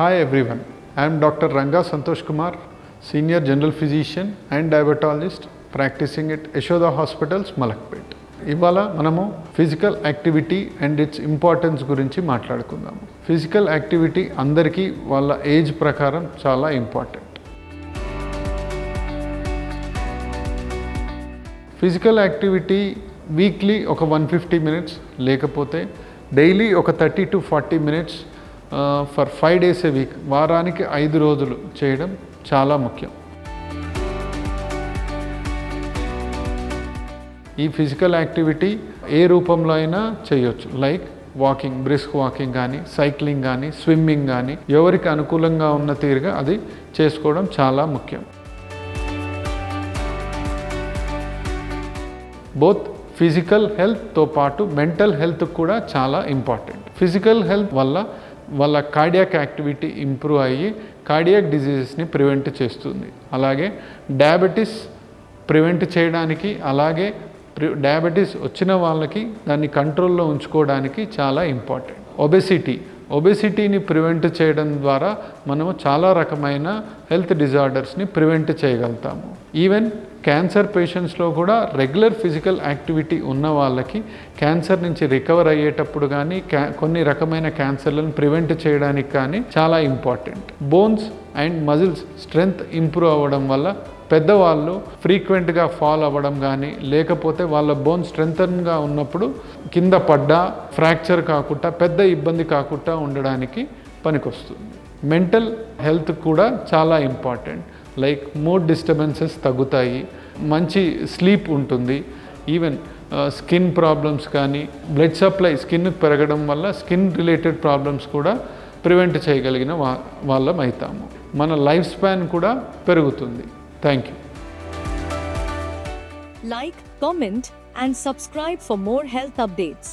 Hi everyone, I am Dr. Ranga Santosh Kumar, Senior General Physician and Diabetologist practicing at Yashoda Hospitals, Malakpet. ఇవాళ మనము physical activity and its importance గురించి మాట్లాడుకుందాము physical activity అందరికీ వాళ్ళ age ప్రకారం చాలా important physical activity weekly ఒక one fifty minutes లేకపోతే డైలీ ఒక thirty to forty minutes for five days a week వారానికి ఐదు రోజులు చేయడం చాలా ముఖ్యం. ఈ ఫిజికల్ యాక్టివిటీ ఏ రూపంలో అయినా చేయొచ్చు. లైక్ వాకింగ్ బ్రిస్క్ వాకింగ్ కానీ సైక్లింగ్ కానీ స్విమ్మింగ్ కానీ ఎవరికి అనుకూలంగా ఉన్న తీరుగా అది చేసుకోవడం చాలా ముఖ్యం. బోత్ ఫిజికల్ హెల్త్తో పాటు మెంటల్ హెల్త్ కూడా చాలా ఇంపార్టెంట్ ఫిజికల్ హెల్త్ వల్ల వాళ్ళ కార్డియాక్ యాక్టివిటీ ఇంప్రూవ్ అయ్యి కార్డియాక్ డిజీజెస్ని ప్రివెంట్ చేస్తుంది. అలాగే డయాబెటీస్ ప్రివెంట్ చేయడానికి అలాగే డయాబెటీస్ వచ్చిన వాళ్ళకి దాన్ని కంట్రోల్లో ఉంచుకోవడానికి చాలా ఇంపార్టెంట్ ఒబెసిటీ ఒబెసిటీని ప్రివెంట్ చేయడం ద్వారా మనము చాలా రకమైన హెల్త్ డిజార్డర్స్ని ప్రివెంట్ చేయగలుగుతాము. ఈవెన్ క్యాన్సర్ పేషెంట్స్లో కూడా రెగ్యులర్ ఫిజికల్ యాక్టివిటీ ఉన్న వాళ్ళకి క్యాన్సర్ నుంచి రికవర్ అయ్యేటప్పుడు కానీ క్యా కొన్ని రకమైన క్యాన్సర్లను ప్రివెంట్ చేయడానికి కానీ చాలా important bones and muscles strength improve అవ్వడం వల్ల పెద్దవాళ్ళు ఫ్రీక్వెంట్గా ఫాల్ అవ్వడం కానీ లేకపోతే వాళ్ళ బోన్ స్ట్రెంగ్తన్గా ఉన్నప్పుడు కింద పడ్డా ఫ్రాక్చర్ కాకుండా పెద్ద ఇబ్బంది కాకుండా ఉండడానికి పనికొస్తుంది. మెంటల్ హెల్త్ కూడా చాలా ఇంపార్టెంట్. లైక్ మూడ్ డిస్టర్బెన్సెస్ తగ్గుతాయి మంచి స్లీప్ ఉంటుంది. ఈవెన్ స్కిన్ ప్రాబ్లమ్స్ కానీ బ్లడ్ సప్లై స్కిన్ పెరగడం వల్ల స్కిన్ రిలేటెడ్ ప్రాబ్లమ్స్ కూడా ప్రివెంట్ చేయగలిగిన వా వాళ్ళం అవుతాము మన లైఫ్ స్పాన్ కూడా పెరుగుతుంది. Thank you. Like comment and subscribe for more health updates